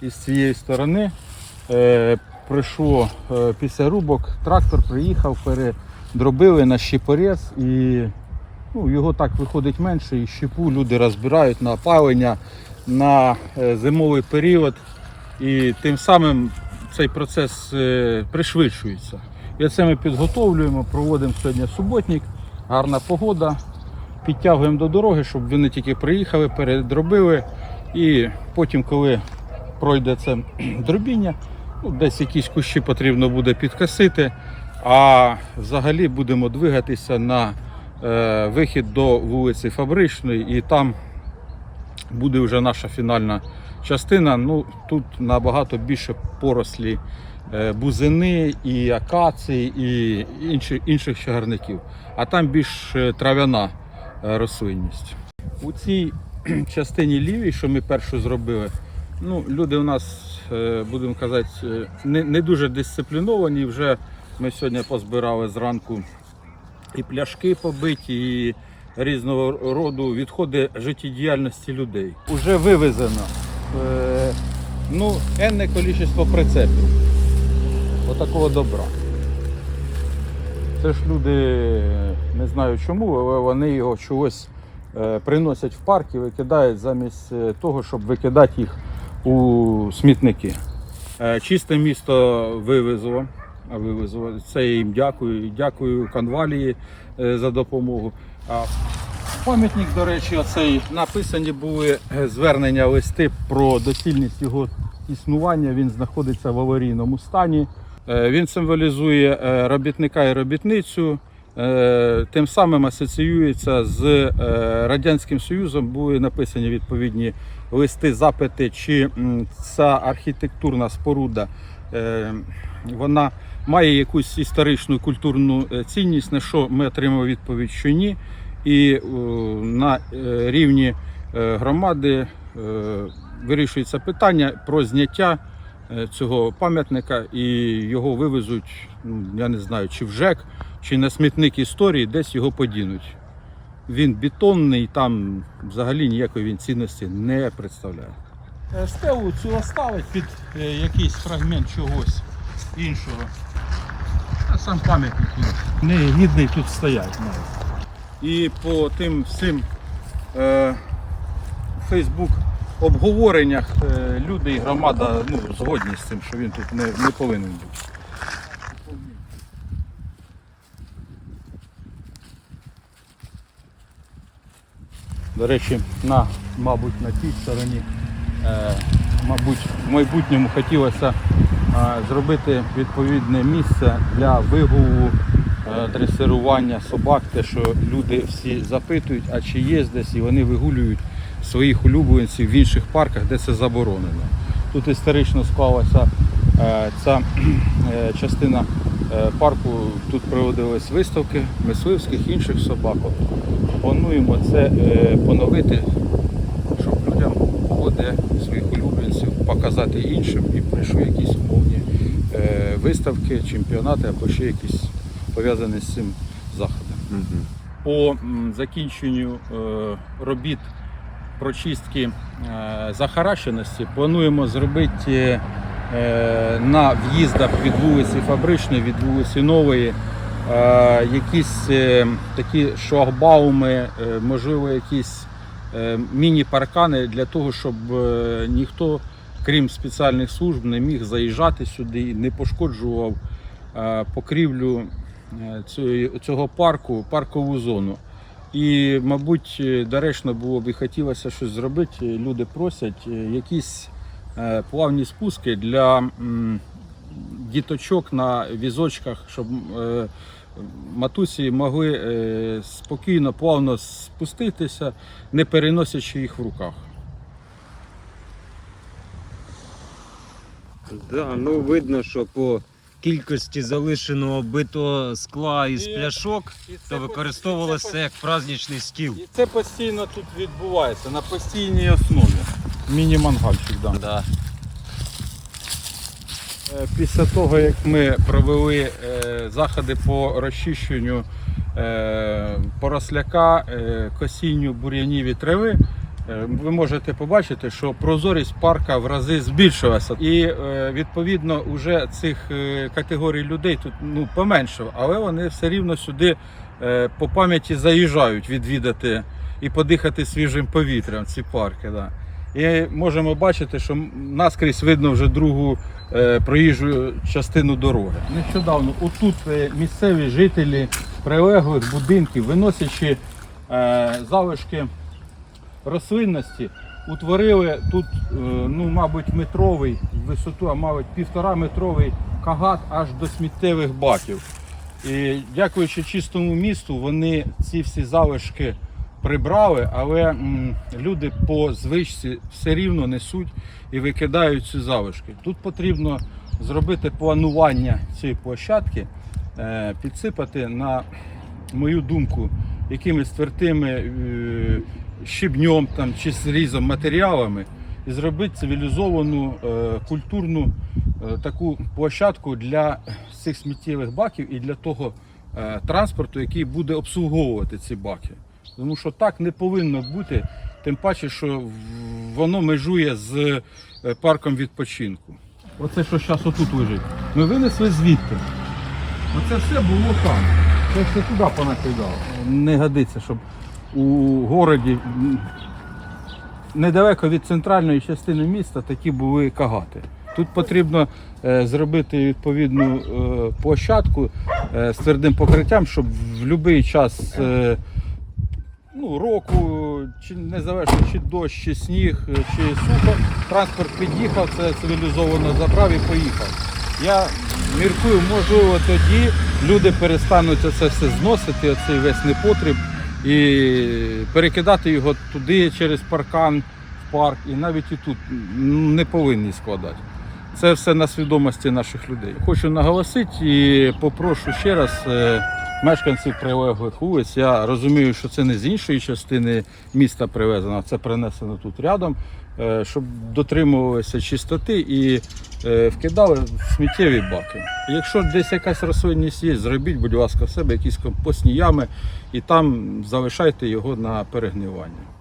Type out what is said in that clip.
із цієї сторони. Е, прийшло е, після рубок, трактор приїхав, передробили на щепорез і ну, його так виходить менше, і щепу люди розбирають на опалення на е, зимовий період. І тим самим цей процес е, пришвидшується. І це ми підготовлюємо, проводимо сьогодні суботник, гарна погода, підтягуємо до дороги, щоб вони тільки приїхали, передробили. І потім, коли пройде це дробіння, ну, десь якісь кущі потрібно буде підкосити, а взагалі будемо двигатися на е, вихід до вулиці Фабричної і там буде вже наша фінальна частина. Ну, тут набагато більше порослі е, бузини і акації і інші, інших чагарників. А там більш трав'яна е, рослинність. У цій частині лівій, що ми першу зробили, ну, люди у нас, е, будемо казати, е, не, не дуже дисципліновані. Вже ми сьогодні позбирали зранку і пляшки побиті, і різного роду відходи життєдіяльності людей. Уже вивезено е, ну, енне кількість прицепів. Отакого добра. Це ж люди, не знаю чому, але вони його чогось приносять в парк і викидають замість того, щоб викидати їх у смітники. Е, Чисте місто вивезло. вивезло. Це я їм дякую. Дякую конвалії е, за допомогу. Пам'ятник, до речі, оцей написані були е, звернення листи про доцільність його існування. Він знаходиться в аварійному стані. Він символізує робітника і робітницю. Тим самим асоціюється з Радянським Союзом. Були написані відповідні листи, запити, чи ця архітектурна споруда е, вона має якусь історичну культурну е, цінність, на що ми отримали відповідь, що ні. І е, на рівні громади вирішується питання про зняття цього пам'ятника і його вивезуть, ну, я не знаю, чи в ЖЕК, чи на смітник історії, десь його подінуть. Він бетонний, там взагалі ніякої він цінності не представляє. Стелу цю оставить під е, якийсь фрагмент чогось іншого. А сам пам'ятник не гідний тут стоять. І по тим всім е, Фейсбук обговореннях е, люди і громада ну, згодні з цим, що він тут не, не повинен бути. До речі, на, мабуть, на тій стороні, е, мабуть, в майбутньому хотілося е, зробити відповідне місце для вигулу, е, дресирування собак, те, що люди всі запитують, а чи є десь, і вони вигулюють своїх улюбленців в інших парках, де це заборонено. Тут історично склалася ця частина парку, тут проводились виставки мисливських інших собак. Плануємо це е, поновити, щоб людям було де своїх улюбленців показати іншим і прийшли якісь умовні е, виставки, чемпіонати або ще якісь пов'язані з цим заходом. По закінченню е, робіт прочистки е, захаращеності плануємо зробити е, на в'їздах від вулиці Фабричної, від вулиці Нової е, якісь е, такі шлагбауми, е, можливо, якісь е, міні-паркани для того, щоб е, ніхто, крім спеціальних служб, не міг заїжджати сюди і не пошкоджував е, покрівлю е, цього- парку, паркову зону. І, мабуть, е, доречно було б і хотілося щось зробити. Люди просять е, якісь е, плавні спуски для діточок на візочках, щоб е, матусі могли е, спокійно, плавно спуститися, не переносячи їх в руках. Да, ну видно, що по кількості залишеного битого скла із І- пляшок, і це то використовувалося як праздничний стіл. І це постійно тут відбувається на постійній основі. Міні-мангальчик, да. Да. Е, Після того, як ми провели е, заходи по розчищенню е, поросляка, косінню бур'янів і трави, ви можете побачити, що прозорість парка в рази збільшилася. І відповідно вже цих категорій людей тут ну, поменшало, але вони все рівно сюди по пам'яті заїжджають відвідати і подихати свіжим повітрям ці парки. Да. І можемо бачити, що наскрізь видно вже другу е, проїжджу частину дороги. Нещодавно отут е, місцеві жителі прилеглих будинків, виносячи е, залишки рослинності, утворили тут, ну, мабуть, метровий висоту, а мабуть, півтора метровий кагат аж до сміттєвих баків. І дякуючи чистому місту, вони ці всі залишки прибрали, але люди по звичці все рівно несуть і викидають ці залишки. Тут потрібно зробити планування цієї площадки, е, підсипати, на мою думку, якимись твердими е, там, чи зрізом матеріалами і зробити цивілізовану е, культурну е, таку площадку для цих сміттєвих баків і для того транспорту, який буде обслуговувати ці баки. Тому що так не повинно бути, тим паче, що воно межує з е, парком відпочинку. Оце, що зараз отут лежить, ми винесли звідти. Оце все було там. Це все туди понакидало. Не годиться, щоб у городі недалеко від центральної частини міста такі були кагати. Тут потрібно е, зробити відповідну е, площадку з твердим покриттям, щоб в будь-який час ну, року, чи незалежно чи дощ, чи сніг, чи сухо, транспорт під'їхав, це цивілізовано забрав і поїхав. Я міркую, можливо, тоді люди перестануть це все зносити, оцей весь непотріб, і перекидати його туди через паркан в парк, і навіть і тут не повинні складати. Це все на свідомості наших людей. Хочу наголосити і попрошу ще раз е, мешканців прилеглих вулиць. Я розумію, що це не з іншої частини міста привезено, це принесено тут рядом, е, щоб дотримувалися чистоти і е, вкидали сміттєві баки. Якщо десь якась рослинність є, зробіть, будь ласка, в себе якісь компостні ями і там залишайте його на перегнивання.